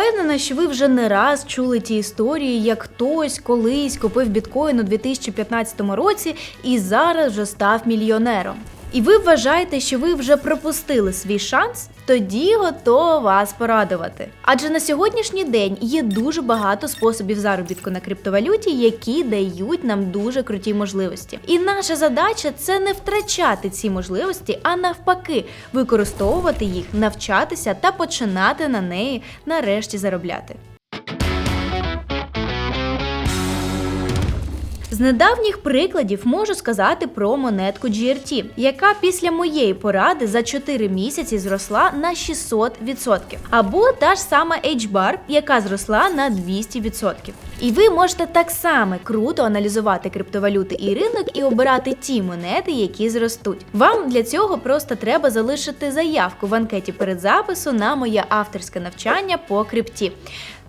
Впевнена, що ви вже не раз чули ті історії, як хтось колись купив біткоін у 2015 році і зараз вже став мільйонером. І ви вважаєте, що ви вже пропустили свій шанс? Тоді готова вас порадувати. Адже на сьогоднішній день є дуже багато способів заробітку на криптовалюті, які дають нам дуже круті можливості. І наша задача це не втрачати ці можливості, а навпаки, використовувати їх, навчатися та починати на неї нарешті заробляти. З недавніх прикладів можу сказати про монетку GRT, яка після моєї поради за 4 місяці зросла на 600%. Або та ж сама H-Bar, яка зросла на 200%. І ви можете так само круто аналізувати криптовалюти і ринок і обирати ті монети, які зростуть. Вам для цього просто треба залишити заявку в анкеті перед запису на моє авторське навчання по крипті.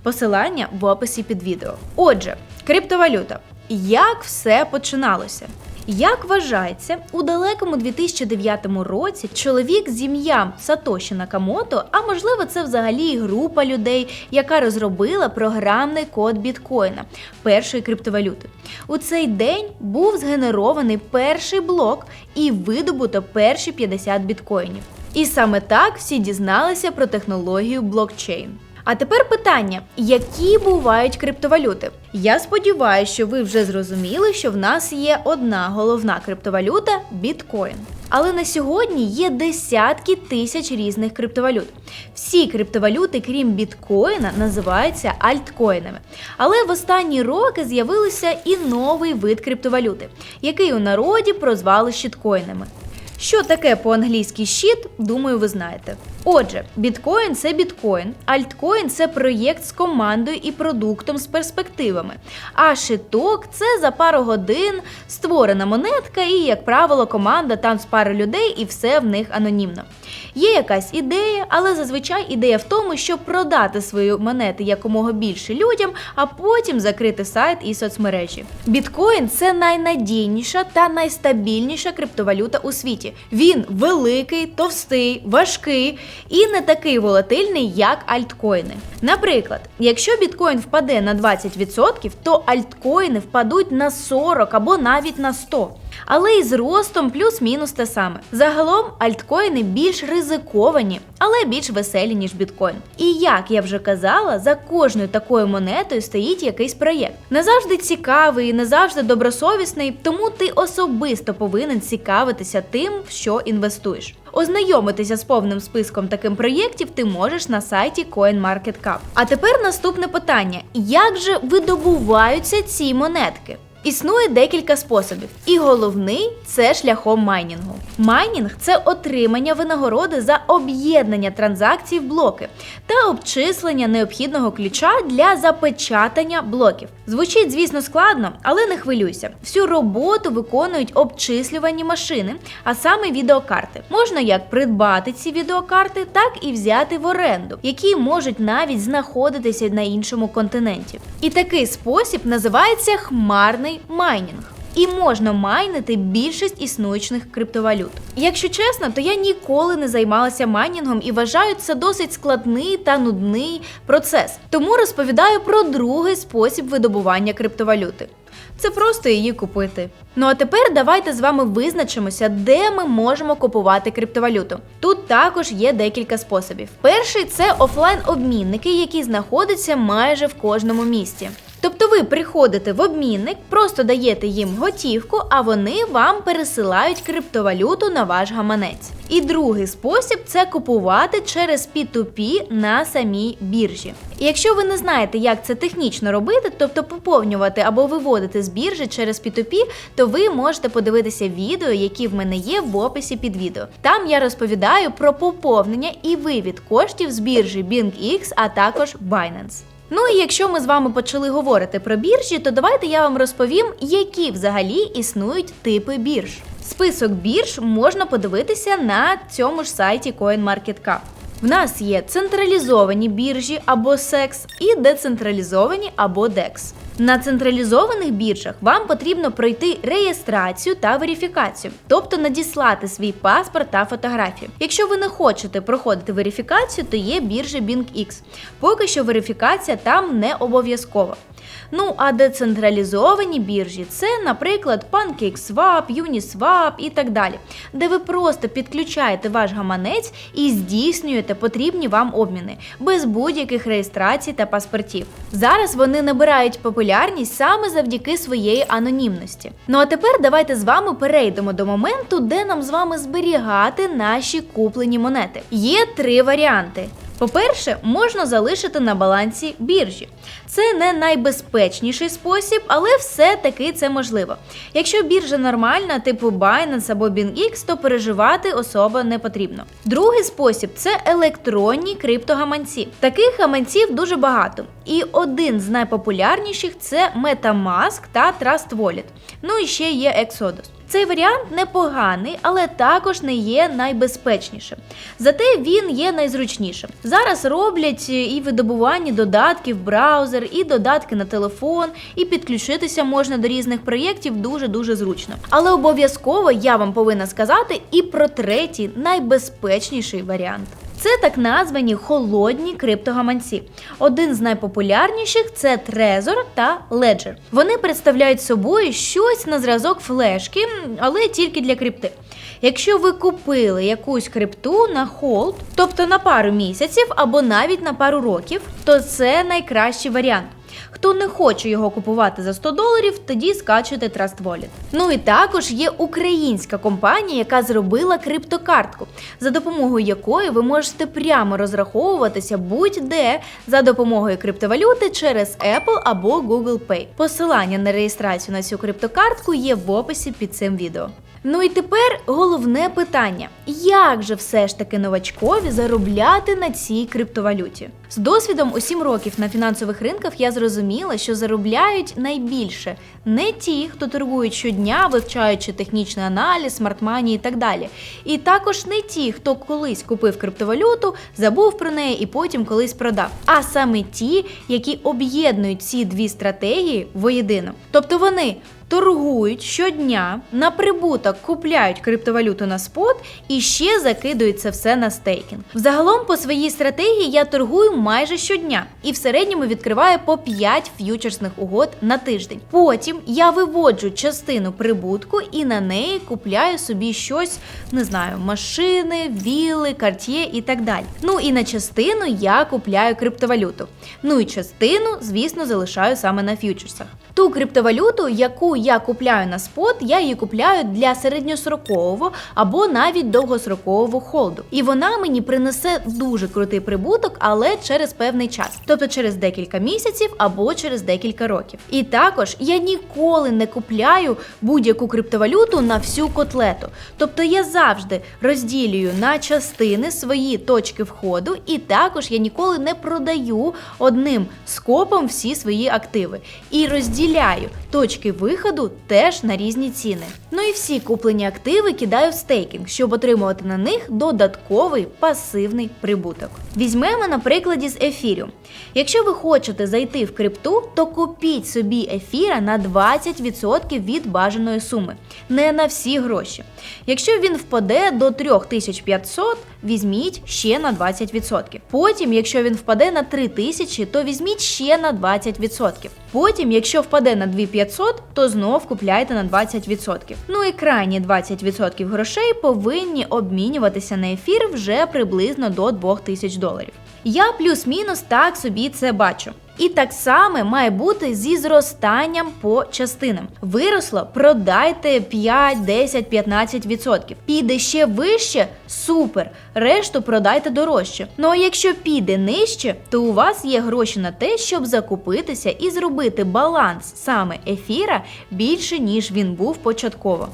Посилання в описі під відео. Отже, криптовалюта. Як все починалося? Як вважається, у далекому 2009 році чоловік з ім'ям Сатоші Накамото, а можливо, це взагалі група людей, яка розробила програмний код біткоїна, першої криптовалюти. У цей день був згенерований перший блок і видобуто перші 50 біткоїнів. І саме так всі дізналися про технологію блокчейн. А тепер питання: які бувають криптовалюти? Я сподіваюся, що ви вже зрозуміли, що в нас є одна головна криптовалюта біткоін. Але на сьогодні є десятки тисяч різних криптовалют. Всі криптовалюти, крім біткоїна, називаються альткоїнами. Але в останні роки з'явився і новий вид криптовалюти, який у народі прозвали щиткоїнами. Що таке по-англійськи щит, думаю, ви знаєте. Отже, біткоін це біткоін, альткоін це проєкт з командою і продуктом з перспективами. А шиток це за пару годин створена монетка, і, як правило, команда там з пари людей, і все в них анонімно. Є якась ідея, але зазвичай ідея в тому, щоб продати свої монети якомога більше людям, а потім закрити сайт і соцмережі. Біткоін це найнадійніша та найстабільніша криптовалюта у світі. Він великий, товстий, важкий і не такий волатильний, як альткоїни. Наприклад, якщо біткоін впаде на 20%, то альткоїни впадуть на 40 або навіть на 100%. Але і з ростом плюс-мінус те саме. Загалом альткоїни більш ризиковані, але більш веселі, ніж біткоін. І як я вже казала, за кожною такою монетою стоїть якийсь проєкт. Не завжди цікавий, не завжди добросовісний, тому ти особисто повинен цікавитися тим, в що інвестуєш. Ознайомитися з повним списком таким проєктів ти можеш на сайті CoinMarketCap. А тепер наступне питання: як же видобуваються ці монетки? Існує декілька способів, і головний це шляхом майнінгу. Майнінг це отримання винагороди за об'єднання транзакцій в блоки та обчислення необхідного ключа для запечатання блоків. Звучить, звісно, складно, але не хвилюйся. Всю роботу виконують обчислювані машини, а саме відеокарти. Можна як придбати ці відеокарти, так і взяти в оренду, які можуть навіть знаходитися на іншому континенті. І такий спосіб називається хмарний майнінг. І можна майнити більшість існуючих криптовалют. Якщо чесно, то я ніколи не займалася майнінгом і вважаю це досить складний та нудний процес. Тому розповідаю про другий спосіб видобування криптовалюти. Це просто її купити. Ну а тепер давайте з вами визначимося, де ми можемо купувати криптовалюту. Тут також є декілька способів. Перший це офлайн-обмінники, які знаходяться майже в кожному місті. Тобто ви приходите в обмінник, просто даєте їм готівку, а вони вам пересилають криптовалюту на ваш гаманець. І другий спосіб це купувати через P2P на самій біржі. Якщо ви не знаєте, як це технічно робити, тобто поповнювати або виводити з біржі через P2P, то ви можете подивитися відео, які в мене є в описі під відео. Там я розповідаю про поповнення і вивід коштів з біржі BingX, а також Binance. Ну і якщо ми з вами почали говорити про біржі, то давайте я вам розповім, які взагалі існують типи бірж. Список бірж можна подивитися на цьому ж сайті CoinMarketCap. В нас є централізовані біржі або SEX і децентралізовані або DEX. На централізованих біржах вам потрібно пройти реєстрацію та верифікацію, тобто надіслати свій паспорт та фотографію. Якщо ви не хочете проходити верифікацію, то є біржа BingX. Поки що верифікація там не обов'язкова. Ну а децентралізовані біржі це, наприклад, PancakeSwap, Uniswap і так далі, де ви просто підключаєте ваш гаманець і здійснюєте потрібні вам обміни без будь-яких реєстрацій та паспортів. Зараз вони набирають популярність саме завдяки своєї анонімності. Ну а тепер давайте з вами перейдемо до моменту, де нам з вами зберігати наші куплені монети. Є три варіанти. По-перше, можна залишити на балансі біржі. Це не найбезпечніший спосіб, але все-таки це можливо. Якщо біржа нормальна, типу Binance або BingX, то переживати особо не потрібно. Другий спосіб це електронні криптогаманці. Таких гаманців дуже багато. І один з найпопулярніших це MetaMask та Trust Wallet. Ну і ще є Exodus. Цей варіант непоганий, але також не є найбезпечнішим. Зате він є найзручнішим. Зараз роблять і видобування додатків, в браузер, і додатки на телефон, і підключитися можна до різних проєктів дуже дуже зручно. Але обов'язково я вам повинна сказати і про третій найбезпечніший варіант. Це так названі холодні криптогаманці. Один з найпопулярніших це Trezor та Ledger. Вони представляють собою щось на зразок флешки, але тільки для крипти. Якщо ви купили якусь крипту на холд, тобто на пару місяців або навіть на пару років, то це найкращий варіант. Хто не хоче його купувати за 100 доларів, тоді скачуйте Trust Wallet. Ну і також є українська компанія, яка зробила криптокартку, за допомогою якої ви можете прямо розраховуватися будь-де за допомогою криптовалюти через Apple або Google Pay. Посилання на реєстрацію на цю криптокартку є в описі під цим відео. Ну і тепер головне питання: як же все ж таки новачкові заробляти на цій криптовалюті? З досвідом у 7 років на фінансових ринках я зрозуміла, що заробляють найбільше не ті, хто торгують щодня, вивчаючи технічний аналіз, смартмані і так далі. І також не ті, хто колись купив криптовалюту, забув про неї і потім колись продав. А саме ті, які об'єднують ці дві стратегії воєдино. Тобто вони торгують щодня, на прибуток купляють криптовалюту на спот і ще закидують це все на стейкінг. Взагалом, по своїй стратегії я торгую майже щодня і в середньому відкриваю по 5 ф'ючерсних угод на тиждень. Потім я виводжу частину прибутку і на неї купляю собі щось, не знаю, машини, віли, карт'є і так далі. Ну і на частину я купляю криптовалюту. Ну і частину, звісно, залишаю саме на ф'ючерсах. Ту криптовалюту, яку я купляю на спот, я її купляю для середньострокового або навіть довгострокового холду. І вона мені принесе дуже крутий прибуток, але через певний час, тобто через декілька місяців або через декілька років. І також я ніколи не купляю будь-яку криптовалюту на всю котлету. Тобто я завжди розділюю на частини свої точки входу, і також я ніколи не продаю одним скопом всі свої активи. І розділяю точки виходу теж на різні ціни. Ну і всі куплені активи кидаю в стейкінг, щоб отримувати на них додатковий пасивний прибуток. Візьмемо на прикладі з ефірю. Якщо ви хочете зайти в крипту, то купіть собі ефіра на 20% від бажаної суми, не на всі гроші. Якщо він впаде до 3500, візьміть ще на 20%. Потім, якщо він впаде на 3000, то візьміть ще на 20%. Потім, якщо впаде на 2500, то знов купляйте на 20%. Ну і крайні 20% грошей повинні обмінюватися на ефір вже приблизно до 2000 доларів. Я плюс-мінус так собі це бачу. І так само має бути зі зростанням по частинам. Виросло, продайте 5, 10, 15%. Піде ще вище супер. Решту продайте дорожче. Ну а якщо піде нижче, то у вас є гроші на те, щоб закупитися і зробити баланс саме ефіра більше, ніж він був початково.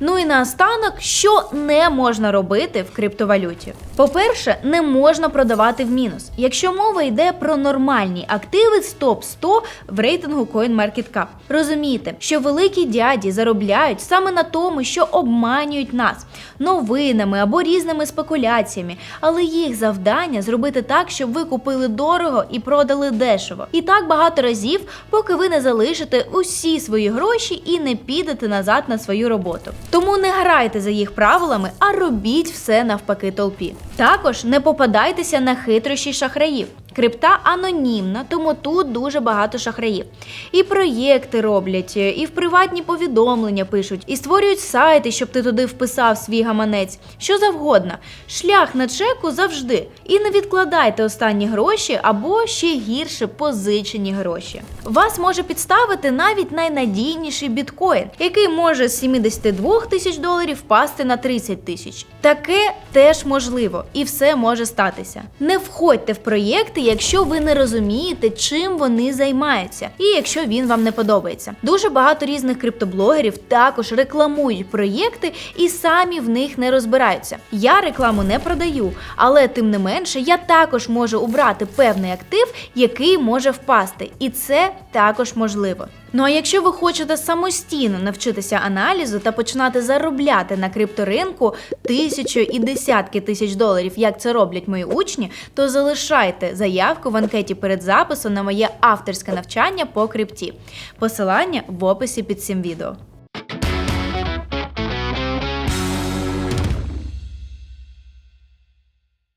Ну і наостанок, що не можна робити в криптовалюті. По-перше, не можна продавати в мінус. Якщо мова йде про нормальні активи з топ 100 в рейтингу CoinMarketCap. Розумійте, що великі дяді заробляють саме на тому, що обманюють нас новинами або різними спекуляціями, але їх завдання зробити так, щоб ви купили дорого і продали дешево. І так багато разів, поки ви не залишите усі свої гроші і не підете назад на свою роботу. Тому не грайте за їх правилами, а робіть все навпаки толпі. Також не попадайтеся на хитрощі шахраїв. Крипта анонімна, тому тут дуже багато шахраїв. І проєкти роблять, і в приватні повідомлення пишуть, і створюють сайти, щоб ти туди вписав свій гаманець. Що завгодно. Шлях на чеку завжди. І не відкладайте останні гроші або ще гірше позичені гроші. Вас може підставити навіть найнадійніший біткоін, який може з 72 тисяч доларів впасти на 30 тисяч. Таке теж можливо, і все може статися. Не входьте в проєкти, якщо ви не розумієте, чим вони займаються, і якщо він вам не подобається. Дуже багато різних криптоблогерів також рекламують проєкти і самі в них не розбираються. Я рекламу не продаю, але тим не менше я також можу обрати певний актив, який може впасти, і це також можливо. Ну а якщо ви хочете самостійно навчитися аналізу та починати заробляти на крипторинку тисячу і десятки тисяч доларів, як це роблять мої учні, то залишайте заявку в анкеті перед записом на моє авторське навчання по крипті. Посилання в описі під цим відео.